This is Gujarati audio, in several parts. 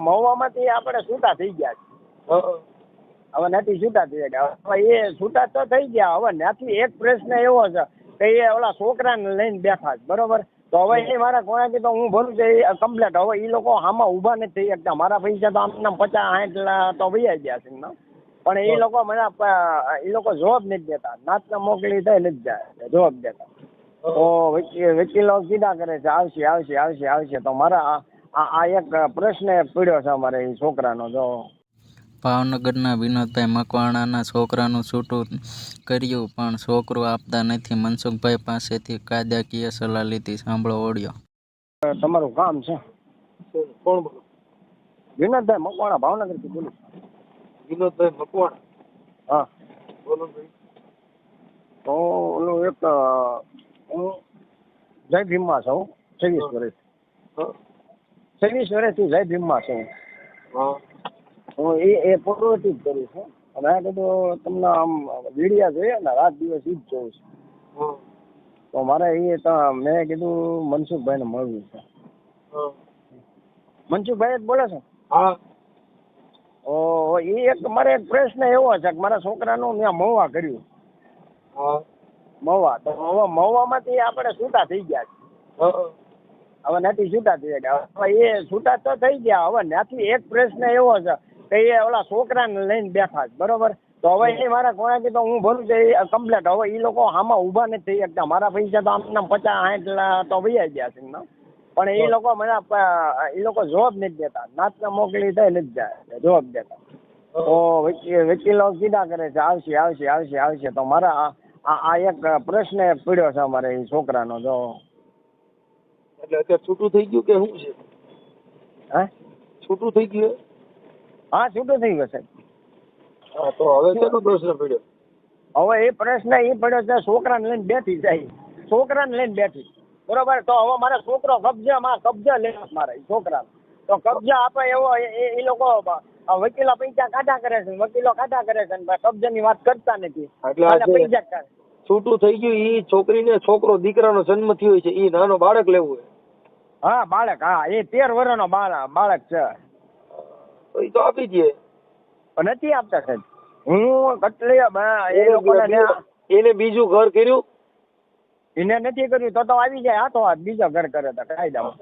મહુવામાંથી આપણે છૂટા થઈ ગયા છે. હવે નથી છૂટા થઈ ગયા. હવે એ છૂટા તો થઈ ગયા. હવે નથી એક પ્રશ્ન એવો છે કે એ ઓલા છોકરાને લઈને બેઠા છે બરોબર? તો હવે એ મારા કોણાથી તો હું ભરું છે એ કમ્પ્લેટ હવે એ લોકો આમાં ઊભા નથી થઈ શકતા. મારા પૈસા તો આમના પચાસ સાઠ તો વૈયા ગયા છે. પણ એ લોકો મને એ લોકો જવાબ નથી દેતા. નાતના મોકલી થાય નથી જાય. જવાબ દેતા. તો વકી- વકીલો કીધા કરે છે આવશે આવશે આવશે આવશે. તો મારા આ- એક પ્રશ્ન પડ્યો છે અમારે એ છોકરાનો જો. ભાવનગરના વિનોદભાઈ મકવાણાના છોકરાનું છૂટું કર્યું પણ છોકરો આપતા નથી. મનસુખભાઈ પાસેથી કાયદાકીય સલાહ લીધી. સાંભળો ઓડિયો. તમારું કામ છે? કોણ બોલો? વિનોદભાઈ મકવાણા ભાવનગરથી બોલું. વિનોદભાઈ મકવાણા? હા. બોલો ભાઈ. તો ઓલું એક હું જય ભીમમાં છું છવ્વીસ વર્ષ. હા. છવ્વીસ વર્ષથી જય ભીમમાં છું હું. એ એ પૂર્વથી જ કરું છું અને આ બધું તમને આમ વિડિયા જોઈએ ને રાત દિવસ ઈ જ જોઉં છું. હા. તો મારે એ તો મેં કીધું મનસુખભાઈને મળવું છે. હા. મનસુખભાઈ જ બોલે છે? હા. ઓ એ એક મારે એક પ્રશ્ન એવો છે કે મારા છોકરાનું મેં મહુવા કર્યું. હા. મહુવા તો મહુવા મહુવામાંથી આપણે છૂટા થઈ ગયા છે હવે નથી છૂટા થઈ ગયા હવે એ છૂટા તો થઈ ગયા. હવે નથી એક પ્રશ્ન એવો છે કે એ ઓલા છોકરાને લઈને બેઠા છે, બરોબર? તો હવે એ મારા કોણે તો હું ભરું છે કમ્પ્લેટ હવે એ લોકો આમાં ઊભા નથી થઈ શકતા. મારા પૈસા તો આમના પચાસ, સાઠ તો વૈયા ગયા છે. પણ એ લોકો મને એ લોકો જવાબ નથી દેતા. નાચના મોકલી થાય નથી જાય જવાબ દેતા. તો વકી- વકીલો કીધા કરે છે, આવશે આવશે આવશે આવશે. તો મારા આ એક પ્રશ્ન પડ્યો છે અમારે એ છોકરાનો, જો એટલે અત્યારે છૂટું થઈ ગયું કે શું છે? હે? છૂટું થઈ ગયું હા? છૂટું થઈ ગયું સાહેબ હા તો હવે શેનો પ્રશ્ન પડ્યો? હવે એ પ્રશ્ન એ પડ્યો છે છોકરાને લઈને બેઠી જાય છોકરાને લઈને બેઠી. બરોબર? તો હવે મારે છોકરો કબજામાં માં લેવા મારે છોકરા તો કબજા આપે એવો એ- લોકો વકીલો પૈસા કાઢા કરે છે વકીલો કાઢા કરે છે ને કબજાની વાત કરતા નથી. એટલે પૈસા કાઢે. છૂટું થઈ ગયું એ છોકરીને છોકરો દીકરાનો જન્મ થયો છે એ નાનો બાળક લેવું હોય. હા બાળક હા એ તેર વર્ષનો બાળક બાળક છે. તો તો આપી દે. નથી આપતા સાહેબ. હું કેટલી એ લોકોને એને બીજું ઘર કર્યું? એને નથી કર્યું તો તો આવી જાય. હાથો હાથ બીજા ઘર કરે તો કાયદામાં.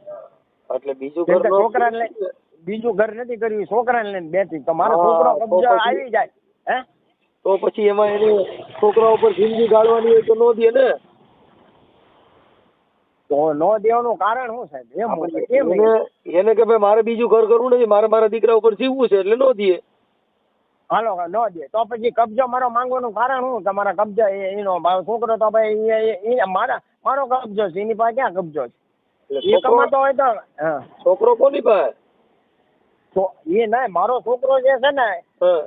એટલે બીજું ઘર છોકરાને લઈ બીજું ઘર નથી કર્યું છોકરાને લઈને બેઠી. તો મારો છોકરો કબજો આવી જાય હે? તો પછી એમાં એને છોકરા ઉપર જિંદગી ગાળવાની હોય તો નો દે ને? તો નો દેવાનું કારણ શું સાહેબ? એમ હોય તો કેમ એને કે ભાઈ મારે બીજું ઘર કરવું નથી મારે મારા દીકરા ઉપર જીવવું છે એટલે નો દે હાલો નો દે. તો પછી કબજો મારો માંગવાનું કારણ શું? તમારા કબજો એનો છોકરો તો ભાઈ મારા મારો કબજો છે એની પાસે ક્યાં કબજો છે? એ કમાતો હોય તો છોકરો કોની પાસે? તો એ ના મારો છોકરો જે છે ને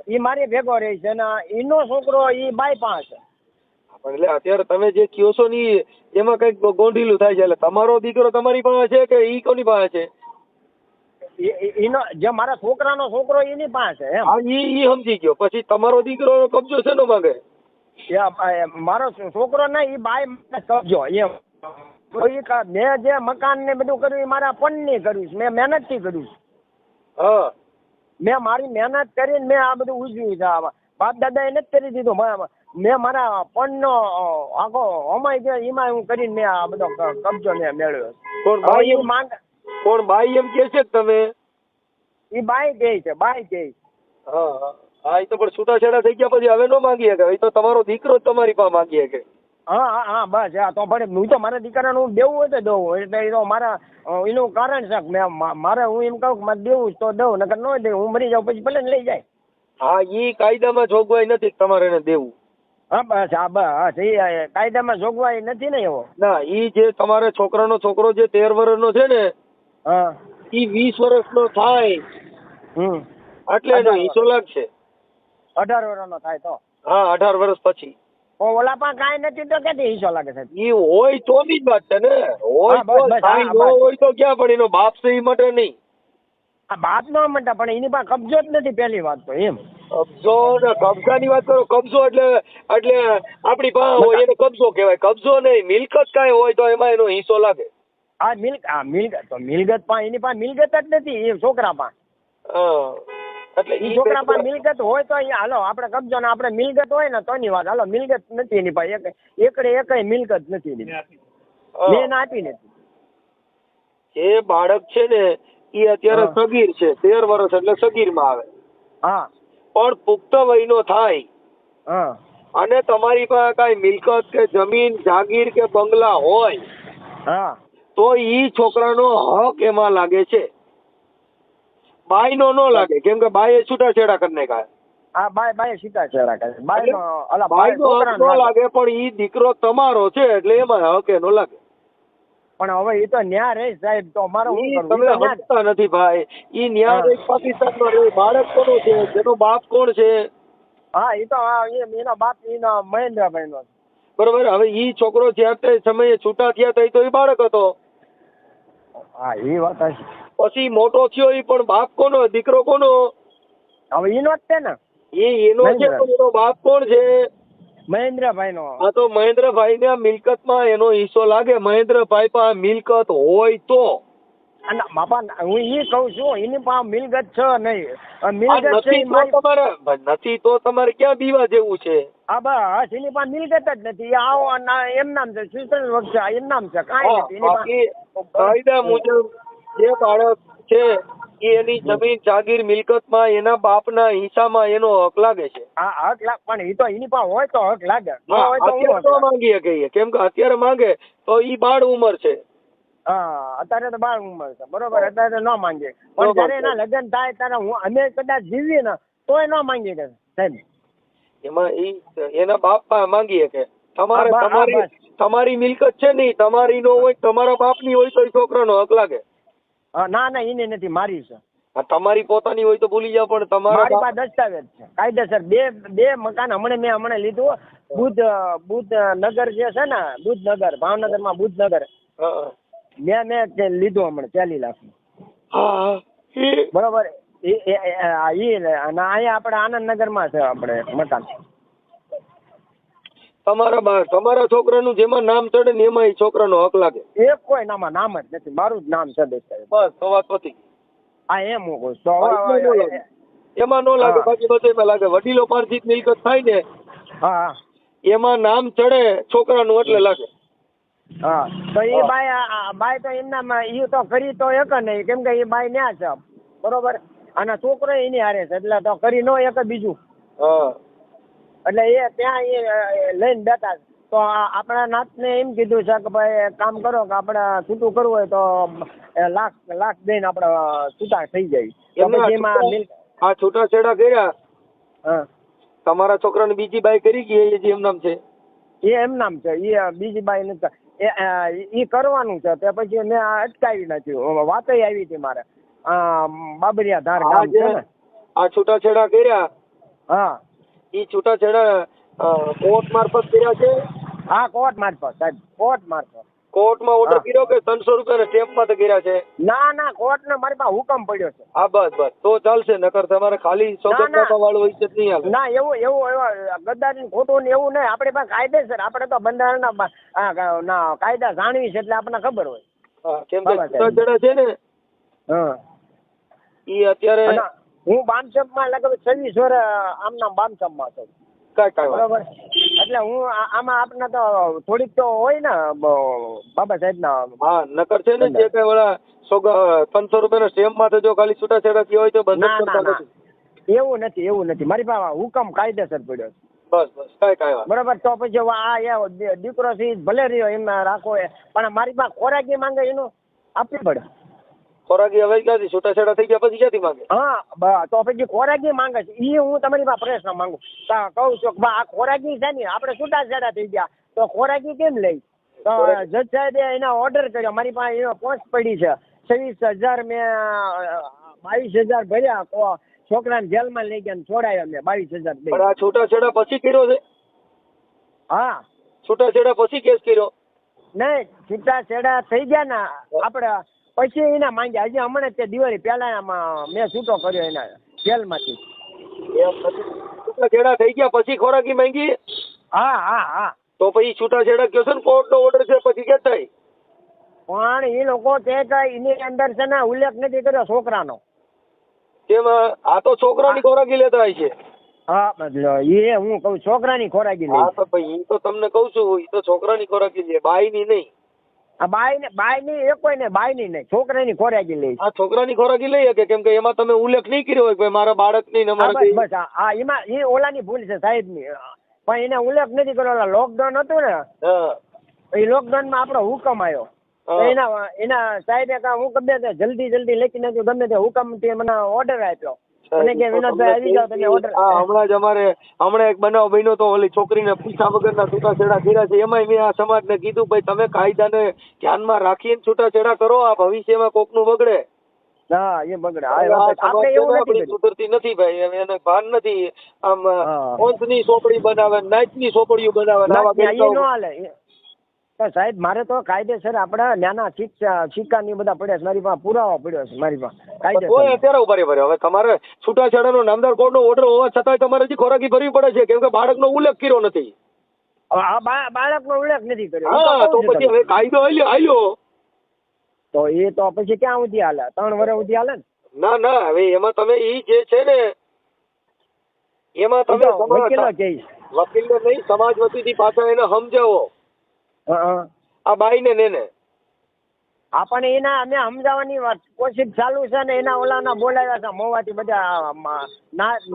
એ મારી ભેગો રહે છે ને એનો છોકરો એ બાય પાસે એટલે અત્યારે તમે જે કયો છો ને એમાં કંઈક ગોંઢીલું થાય છે. એટલે તમારો દીકરો તમારી પાસે છે કે ઈ કોની પાસે છે? એનો જે મારા છોકરાનો છોકરો એની પાસે એમ. હા ઈ ઈ સમજી ગયો. પછી તમારો દીકરો કબજો છે નો માંગે મારો છોકરો ના એ બાય કબજો એમ. મેં જે મકાન ને બધું કર્યું એ મારા પણ ની કર્યું મેં મહેનતથી કર્યું. હા. મેં મારી મહેનત કરીને મેં આ બધું ઉજવ્યું છે. બાપ દાદા એ નથી કરી દીધું મ- મારા પણ નો આખો અમાય છે એમાં હું કરીને મેં આ બધો ક- કબજો મેં મેળવ્યો. કોણ ભાઈ એમ? માંગ કોણ બાઈ એમ કે છે તમે? એ બાય કહે છે બાય કે હા હા. એ તો પણ છૂટાછેડા થઈ ગયા પછી હવે નો માંગી શકે. એ તો તમારો દીકરો જ તમારી પાસે માંગી શકે. હા હા હા બસ હા તો ભલે હું તો મારા દીકરાને હું દેવું હોય તો દઉં એટલે એ તો મારા એનું કારણ છે મેં મારે હું એમ કહું કે મારે દેવું તો દઉં નકર ન દે હું મરી જાઉં પછી ભલે લઈ જાય. હા ઈ કાયદામાં જોગવાઈ નથી તમારે એને દેવું. હા બસ હા બસ એ કાયદામાં જોગવાઈ નથી ને એવો. ના ઈ જે તમારે છોકરાનો છોકરો જે તેર વર્ષનો છે ને હા. ઈ વીસ વર્ષનો થાય. હમ. એટલે એનો અઢાર હિસ્સો લાગશે અઢાર વર્ષનો થાય તો. હા અઢાર વર્ષ પછી. ઓલા પણ કાંઈ નથી તો ક્યાંથી હિસ્સો લાગે સાહેબ ઈ હોય તો બી જ વાત છે ને. હોય તો હોય તો ક્યાં પણ એનો બાપ છે ઈ માટે નહીં. આ બાપ નો મંટા પણ એની પાસે કબજો જ નથી પહેલી વાત તો એમ. કબજો ને કબજાની વાત કરો કબજો એટલે એટલે આપણી પાસે હોય એને કબજો કહેવાય. કબજો નહીં મિલકત કાંઈ હોય તો એમાં એનો હિસ્સો લાગે. આ મિલક આ મિલકત તો મિલકત પાસે એની પાસે મિલકત જ નથી એ છોકરા પાસે. એટલે ઈ છોકરા પાસે મિલકત હોય તો હાલો આપણે કબજો ને આપણે મિલકત હોય ને તોની વાત. હાલો મિલકત નથી એની પાસે એક એકડે એકય મિલકત નથી એની. મેં આપી નથી. એ બાળક છે ને એ અત્યારે સગીર છે તેર વર્ષ એટલે સગીરમાં આવે. હા. પણ પુખ્ત વયનો થાય. અને તમારી પાસે કઈ મિલકત કે જમીન જાગીર કે બંગલા હોય તો ઈ છોકરાનો હક એમાં લાગે છે. બાઈનો નો લાગે કેમ કે બાઈએ છૂટાછેડા કરી નાખ્યા હા બાય બાય સીતા કરે. બાય નો અલા બાય નો લાગે. લાગે પણ ઈ દીકરો તમારો છે એટલે એમાં હક એનો લાગે. પણ હવે એ તો ન્યા રે સાહેબ તો અમારે તમે સમજતા નથી ભાઈ. ઈ ન્યા રે પાકિસ્તાન નો રે બાળક કોનો છે? જેનો બાપ કોણ છે? હા એ તો એના બાપ એનો મહેન્દ્રભાઈ નો બરોબર હવે ઈ છોકરો જ્યાં તે સમયે છૂટા થયા હતા તો એ બાળક હતો. હા એ વાત પછી મોટો થયો એ પણ બાપ કોનો? દીકરો કોનો? હવે એનો જ છે ને. એ એનો છે પણ એનો બાપ કોણ છે? મહેન્દ્રભાઈ નો હા તો મહેન્દ્રભાઈ ના મિલકતમાં એનો હિસ્સો લાગે. મહેન્દ્રભાઈ પાસે મિલકત હોય તો. બાપા હું ઈ કઉ છું એની પાસે મિલકત છે નહીં. મિલકત છે નથી તો તમારે નથી તો તમારે ક્યાં બીવા જેવું છે? હા બસ એની પાસે મિલકત જ નથી. આવો એમ નામ છે સુશન વક્ષા છે એમ નામ છે કાંઈ નથી. કાયદા મુજબ જે બાળક છે એ એની જમીન જાગીર મિલકતમાં એના બાપના હિસ્સામાં એનો હક લાગે છે. હા હક લાગ પણ એ તો એની પાસે હોય તો હક લાગે. ન તો તો માંગીએ કહીએ. કેમ કે અત્યારે માંગે તો ઈ બાળ ઉંમર છે. હા અત્યારે તો બાળ ઉંમર છે. બરોબર અત્યારે તો ન માંગે. પણ જયારે એના લગ્ન થાય ત્યારે હું અમે કદાચ જીવીએ ને તોય ન માંગી કે સાહેબ. એમાં ઈ એના બાપ માંગીએ કે તમારે તમારી તમારી મિલકત છે નહીં તમારી નો હોય તમારા બાપની હોય તો છોકરા છોકરાનો હક લાગે. ના ના એને નથી મારી છે. તમારી પોતાની હોય તો ભૂલી જાવ પણ તમારા મારી પાસે દસ્તાવેજ છે. કાયદેસર. બે બે મકાન હમણાં મેં હમણાં લીધું. બુદ્ધ બુદ્ધ નગર જે છે ને બુદ્ધનગર ભાવનગરમાં બુદ્ધનગર. નગર મેં મેં લીધું હમણાં ચાલી લાખ બરોબર. એ અહીંયા આપણે આનંદનગરમાં છે આપણે મકાન. તમારા બા તમારા છોકરાનું જેમાં નામ ચડે ને એમાં એ છોકરાનો હક લાગે. એ કોઈ નામાં નામ જ નથી. મારું જ નામ છે બસ તો વાત પતી હા એમ હું કહું તો એમાં ન લાગે. બાકી બધે એમાં લાગે. વડીલો પાર્થિત મિલકત થાય ને હા. એમાં નામ ચડે છોકરાનું એટલે લાગે. હા. તો એ. બાય બાય તો એમનામાં એ તો કરી તો એક નહીં. કેમ કે એ બાય ન્યા છે. બરોબર? અને છોકરો એની હારે છે. એટલે તો કરી નો એક બીજું. હા. એટલે એ ત્યાં એ લઈને બેઠા તો આપણા નાથને એમ કીધું છે કે ભાઈ કામ કરો કે આપણે છૂટું કરવું હોય તો લાખ લાખ દઈને આપણે છૂટા થઈ જાય. આ છૂટા- છેડા કર્યા? તમારા છોકરાને બીજી બાઈ કરી ગઈ એ જે એમ નામ છે? એ એમ નામ છે એ બીજી બાઈ નથી એ ઈ કરવાનું છે તે પછી મેં અટકાવી નાખ્યું. વાતય આવી હતી મારે. આ બાબરિયા ધાર ગામ છે ને. આ છૂટાછેડા કર્યા? હા. એ છૂટાછેડા કોર્ટ મારફત કર્યા છે? હા કોર્ટ મારફત સાહેબ કોર્ટ મારફત. કોર્ટમાં ઓર્ડર. કર્યો કે ત્રણસો રૂપિયાના સ્ટેમ્પમાં તો કર્યા છે? ના ના કોર્ટ ને મારી પાસે હુકમ પડ્યો છે. હા બસ બસ. તો ચાલશે નકર તમારે ખાલી સોગંદનામા વાળું હોય છે નહીં હાલે. ના એવું એવું એવું ગદ્દારી ખોટું ને એવું નહીં. આપણી પાસે કાયદેસર આપણે તો બંધારણના બા- આ કા- ના કાયદા જાણવી છે એટલે આપણને ખબર હોય. કેમ કે છે. છૂટાછેડા છે ને હા. એ અત્યારે હું બામચપમાં લગભગ છવ્વીસ વર્ષ આમના બામચપમાં છું. બરોબર? એટલે હું આમાં આપના તો થોડીક તો હોય ને બાબા બાબા સાહેબના હા નકર છે ને જે કઈ ઓલા સોગ ત્રણસો રૂપિયાના સ્ટેમ્પમાં તો જો ખાલી છૂટાછેડા થયા હોય તો બંધ ના ના ના. એવું નથી એવું નથી. મારી પાસે હુકમ કાયદેસર પડ્યો છે. બસ બસ કાંઈ કાંઈ વાત બરોબર તો પછી આ દીકરો છે ભલે રહ્યો એમાં રાખો એ. પણ મારી પાસે ખોરાકી માંગે એનું આપવી પડે. ખોરાકી હવે ક્યાંથી? છૂટાછેડા થઈ ગયા પછી ક્યાંથી માંગે? હા તો પછી ખોરાકી માંગે છે. એ હું તમારી પાસે પ્રશ્ન માંગુ. કહું છું કે આ ખોરાકી છે ને આપણે છૂટાછેડા થઈ ગયા. તો ખોરાકી કેમ લઈ? તો. જજ સાહેબે એના ઓર્ડર કર્યો. મારી પાસે એનો પોસ્ટ પડી છે. છવ્વીસ હજાર મેં બાવીસ હજાર ભર્યા. છોકરાને જેલમાં લઈ ગયા છોડાયા મેં બાવીસ હજાર છૂટાછેડા પછી કર્યો છે? હા. છૂટાછેડા પછી કેસ કર્યો? નહીં છૂટાછેડા થઈ ગયા ને. આપણે પછી એના માંગ્યા હજી હમણાં તે દિવાળી પહેલા મેં છૂટો કર્યો એના જેલમાંથી. છૂટાછેડા થઈ ગયા પછી ખોરાકી માંગી? હા હા હા. તો પછી છૂટાછેડા કયો છે ને કોર્ટનો ઓર્ડર છે પછી કે થાય? પણ એ લોકો તે કે એની અંદર છે ને ઉલ્લેખ નથી કર્યો છોકરાનો. તેમાં આ તો છોકરાની ખોરાકી લેતા હોય છે. હા એ હું કઉ છોકરાની ખોરાકી લે હા તો ભાઈ તો તમને કઉ છું એ તો છોકરાની ખોરાકી લે નહીં. બાઈ ને બાઈ ની એ કોઈ ને બાઈ ની નહીં છોકરાની ખોરાકી લઈ આ છોકરાની ખોરાકી લઈ શકે કેમ કે એમાં તમે ઉલ્લેખ નહીં કર્યો હોય કે મારા બાળકની ને મારા બસ એમાં એ ઓલાની ભૂલ છે સાહેબની પણ એને ઉલ્લેખ નથી કર્યો લોકડાઉન હતું ને એ લોકડાઉનમાં આપણો હુકમ આવ્યો એના એના સાહેબે કાં હું ગમે જલ્દી જલ્દી લખી નાખ્યું ગમે તે હુકમથી મને ઓર્ડર આપ્યો. મને કે વિનોદભાઈ આવી જાવ તમે ઓર્ડર હા હમણાં જ અમારે હમણાં એક બનાવ બન્યો તો ઓલી છોકરીને પૈસા વગરના છૂટાછેડા કર્યા છે. એમાંય મેં આ સમાજને કીધું ભાઈ તમે કાયદાને ધ્યાનમાં રાખીને છૂટાછેડા કરો. આ ભવિષ્યમાં કોકનું બગડે. હા એ બગડે. આપણે એવું નથી સુધરતી નથી ભાઈ. એને ભાન નથી. આમ હા. પંચની સોપડી બનાવે નાચની સોપડીઓ બનાવે આવા સાહેબ મારે તો કાયદેસર આપણા નાના સિક્કા ની બધા પડ્યા છે. મારી પાસે પુરાવા પડ્યો છે મારી પાસે. કાયદેસર. અત્યારે ઊભા રહી હવે તમારે છૂટાછેડાનો નામદાર કોર્ટનો ઓર્ડર હોવા છતાંય તમારે હજી ખોરાકી ભરવી પડે છે કેમ કે બાળકનો ઉલ્લેખ કર્યો નથી. આ બાળકનો ઉલ્લેખ નથી કર્યો. હા તો પછી હવે કાયદો હાલ્યો તો એ તો પછી ક્યાં સુધી હાલે? ત્રણ વર્ષ સુધી હાલે ને? ના ના હવે એમાં તમે ઈ જે છે ને એમાં તમે વકીલો નહીં સમાજ વતીથી પાછા એને સમજાવો. આ બાઈ ને નેને આપણને એના અમે સમજાવવાની વાત કોશિશ ચાલુ છે ને એના ઓલાના બોલાવ્યા છે. મોવાથી બધા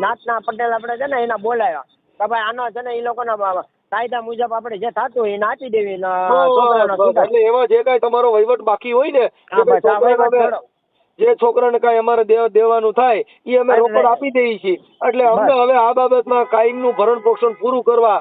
નાથના પટેલ આપણે છે ને એના બોલાવ્યા. કે ભાઈ આનો છે ને એ લોકોના કાયદા મુજબ આપણે જે થતું એ નાચી દેવી. એટલે એમાં જે કાંઈ તમારો વહીવટ બાકી હોય ને. જે છોકરાને કાંઈ અમારે દેવા દેવાનું થાય એ અમે રોકડ આપી દઈએ છીએ. એટલે અમને હવે આ બાબતમાં કાયમનું ભરણ પોષણ પૂરું કરવા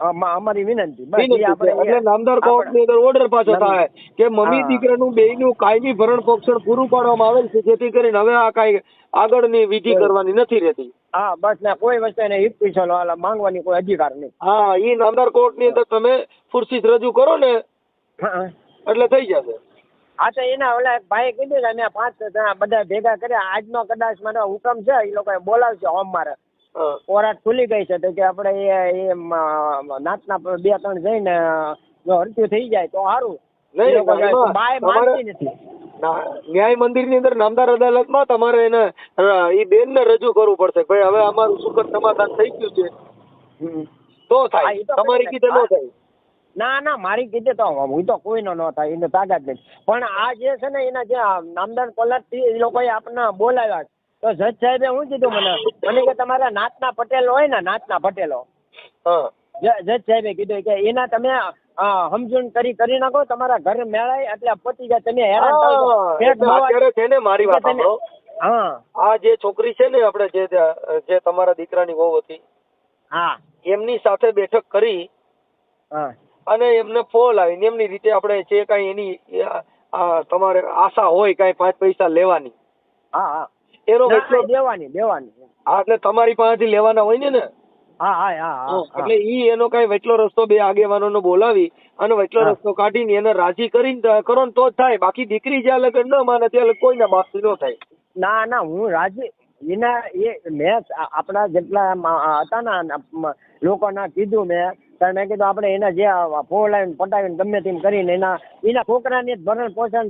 અમારી વિનંતી એટલે નામદાર કોર્ટની અંદર ઓર્ડર પાછો થાય કે મમ્મી. દીકરાનું બેયનું કાયમી ભરણ પોષણ પૂરું પાડવામાં આવેલ છે જેથી કરીને હવે આ કાંઈ આગળની વિધિ કરવાની નથી રહેતી. હા બસ ને કોઈ વસ્તુ એને પીછો માંગવાની કોઈ અધિકાર નહીં. હા એ નામદાર કોર્ટની અંદર તમે ફુરસીત રજૂ કરો ને. એટલે થઈ જશે. હા તો એના ઓલા ભાઈ કીધું કે અમે પાંચ જણા બધા ભેગા કર્યા આજનો કદાચ મને હુકમ છે એ લોકો બોલાવશે હોમ મારે. હા. ખુલી ગઈ છે તો કે આપણે એ મ- બે ત્રણ જઈને જો હરતું થઈ જાય તો સારું. ન્યાય મંદિરની અંદર નામદાર અદાલતમાં તમારે એને એ બેન ને રજૂ કરવું પડશે ભાઈ હવે અમારું સુખદ સમાધાન થઈ ગયું છે. તો થાય. તમારી કીધે ન થાય. ના ના મારી કીધે તો હું તો કોઈનો ન થાય એને તાકાત નથી પણ આ જે છે ને એના જે નામદાર કોલરથી એ લોકોએ આપના બોલાવ્યા છે. તો જજ સાહેબે શું કીધું મને? મને કે તમારા નાતના પટેલ હોય ને નાતના પટેલો. જજ સાહેબે કીધું કે એના તમે સમજણ કરી કરી નાખો તમારા ઘર મેળાય એટલે પતી જાય તમે હેરાન છો. ને મારી વાત હા. આ જે છોકરી છે ને આપણે જે જે તમારા દીકરાની વહુ હતી હા. એમની સાથે બેઠક કરી હા. અને એમને ફોલ આવીને એમની રીતે આપણે જે કાંઈ એની તમારે આશા હોય કાંઈ પાંચ પૈસા લેવાની. હા હા. એનો ના, દેવાની દેવાની. હા એટલે તમારી પાસેથી લેવાના હોય ને હા હા હા એટલે ઈ એનો કઈ વચલો રસ્તો બે આગેવાનોનો બોલાવી અને વચલો રસ્તો કાઢીને એને રાજી કરીને કરો ને તો જ થાય. બાકી દીકરી જ્યાં લગન ન માને ત્યાં કોઈના બાપથી ન થાય. ના ના હું રાજી એના એ મેં આપણા જેટલા હતા ને લોકોના કીધું મેં. ત્યારે મેં કીધું આપણે એના જે ફોર લાઈન પટાવીને ગમે તેમ કરીને એના એના છોકરાને જ ભરણ પોષણ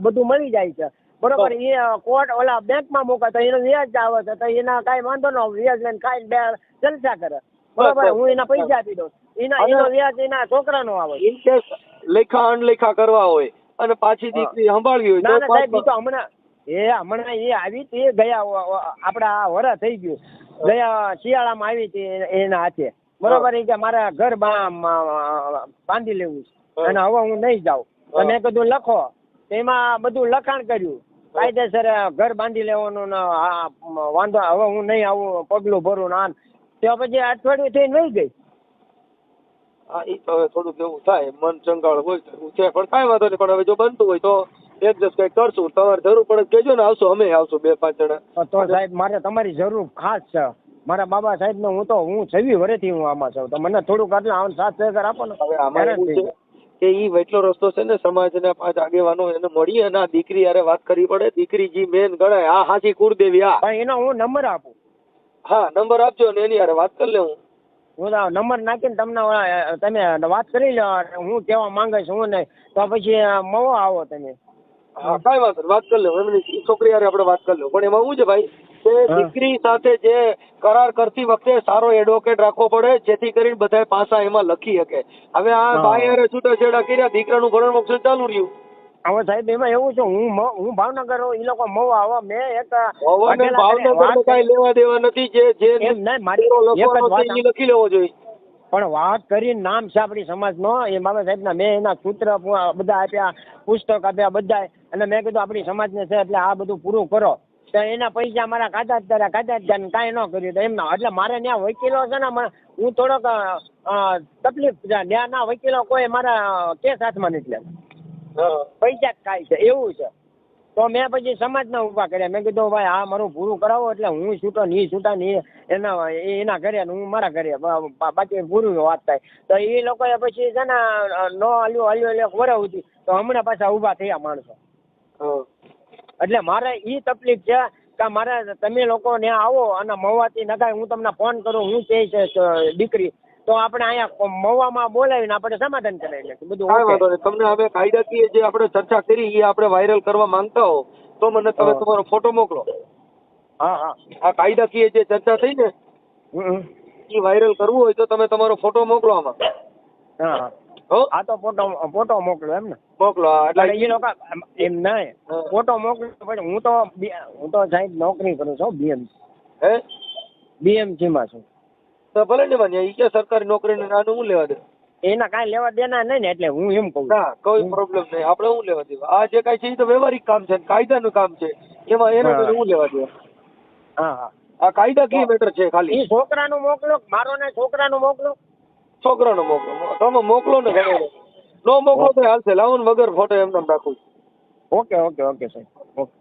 બધું મળી જાય છે. બરોબર એ કોર્ટ ઓલા બેંકમાં મૂકે તો એનો વ્યાજ આવે છે તો એના કાંઈ વાંધો ન વ્યાજ લઈને ખાઈને બે જલસા કરે. બરોબર હું એના પૈસા આપી દઉં. એના એનો વ્યાજ એના છોકરાનો આવે. ઇન્ટરેસ્ટ લેખા અણલેખા કરવા હોય અને પાછી દીકરી સંભાળવી હોય તો સાહેબ તો હમણાં એ હમણાં એ આવી તે ગયા આપડા આ વરસ થઈ ગયું. ગયા શિયાળામાં આવી હતી એના હાથે. બરોબર કે મારે ઘર બાંધી લેવું છે. અને હવે હું નહીં જાઉં. મેં કીધું લખો. એમાં બધું લખાણ કર્યું. કાયદેસર ઘર બાંધી લેવાનું વાંધો હવે હું નહીં આવું પગલું ભરું ના ત્યાં પછી અઠવાડિયું થઈને વહી ગઈ. હા ઈ તો હવે થોડુંક એવું થાય મન ચંગાળ હોય તો છે પણ કાંઈ વાંધો નહીં પણ હવે જો બનતું હોય તો એડજસ્ટ કંઈક કરશું. તમારે જરૂર પડે કેજો ને આવશું અમે આવશું બે પાંચ જણા. તો- સાહેબ મારે તમારી જરૂર ખાસ છે. મારા બાબા સાહેબ ને હું તો હું છવ્વી વર્ષથી હું આમાં છું. તો મને થોડુંક આટલા સાથ સહકાર આપો ને. હવે આમાં કે ઈ વચલો રસ્તો છે ને સમાજના પાંચ આગેવાનો એને મળી અને આ દીકરી યારે વાત કરવી પડે. દીકરી જી મેન ગણાય આ હાચી કુળદેવી આ એનો હું નંબર આપું. હા નંબર આપજો ને એની હારે વાત કરી લે હું હું નંબર નાખીને તમને તમે વાત કરી લો હું કેવા માંગે છું હું નહીં. તો પછી અ, આવો તમે. હા કાંઈ વાંધો વાત કરી લો એમની છોકરી યારે આપણે વાત કરી લો પણ એમાં શું છે ભાઈ? કે દીકરી સાથે જે કરાર કરતી વખતે સારો એડવોકેટ રાખવો પડે જેથી કરીને બધા પાસા એમાં લખી શકે. હવે આ ભાઈ અરે છૂટાછેડા કર્યા દીકરાનું ભરણ મોક્ષ ચાલુ રહ્યું? હવે સાહેબ એમાં એવું છે હું હું ભાવનગર એ લોકો મહુવા આવા મેં એક ભવન ભાવનગર કઈ લેવા દેવા નથી જે જે લખી લેવો જોઈએ. પણ વાત કરી નામ છે આપણી સમાજનો એ બાબા સાહેબના મેં એના સૂત્ર બધા આપ્યા પુસ્તક આપ્યા બધા અને મેં કીધું આપણી સમાજને છે એટલે આ બધું પૂરું કરો. તો એના પૈસા મારા ખાતા જ કર્યા ખાતા જ ને કાંઈ ન કર્યું તો એમના એટલે મારે ત્યાં વકીલો છે ને હું થોડોક તકલીફ ત્યાં ના વકીલો કોઈ મારા કેસ હાથમાં નથી લેતા. પૈસા જ ખાય છે એવું છે. તો મેં પછી સમાજના ઊભા કર્યા. મેં કીધું ભાઈ આ મારું પૂરું કરાવો એટલે હું છૂટો નહીં છૂટા નહીં એના એના ઘરે હું મારા ઘરે બાકી પૂરું વાત થાય. તો એ લોકોએ પછી છે ને ન હલ્યો હલ્યો એટલે વરાવું તો હમણાં પાછા ઊભા થયા માણસો. એટલે મારે એ તકલીફ છે કે મારે તમે લોકો ત્યાં આવો અને મહુવાથી નખાય હું તમને ફોન કરું હું છે દીકરી તો આપણે અહીંયા મહુવામાં બોલાવીને આપણે સમાધાન કરાવી નાખીએ. બધું વાંધો નહીં. તમને હવે કાયદાકીય જે આપણે ચર્ચા કરી એ આપણે વાયરલ કરવા માંગતા હો તો મને તમે તમારો ફોટો મોકલો. હા હા. આ કાયદાકીય જે ચર્ચા થઈ ને. એ વાયરલ કરવું હોય તો તમે તમારો ફોટો મોકલો આમાં. હા હો. આ તો ફોટો ફોટો મોકલો એમ ને મોકલો એટલે એ લોકો એમ નહીં ફોટો મોકલો પછી હું તો હું તો સાહેબ નોકરી કરું છું બીએમ હે? બીએમસી માં છું. તો ભલે ને મને ઈ કે સરકારી નોકરીને નાનું હું લેવા દે એના કાંઈ લેવા દેના નહીં ને એટલે હું એમ કહું ના કોઈ પ્રોબ્લેમ નહીં આપણે હું લેવા દેવા? આ જે કાંઈ છે એ તો વ્યવહારિક કામ છે કાયદાનું કામ છે. એમાં એને. હું. લેવા દેવા? હા હા. આ કાયદાકીય મેટર છે ખાલી? એ છોકરાનું મોકલો મારો ને છોકરાનું મોકલો. છોકરાનો મોકલો તમે મોકલો ને ઘરે. નો મોકલો તો હાલશે. લાવો વગર ફોટો એમ રાખું ઓકે ઓકે ઓકે સાહેબ. ઓકે.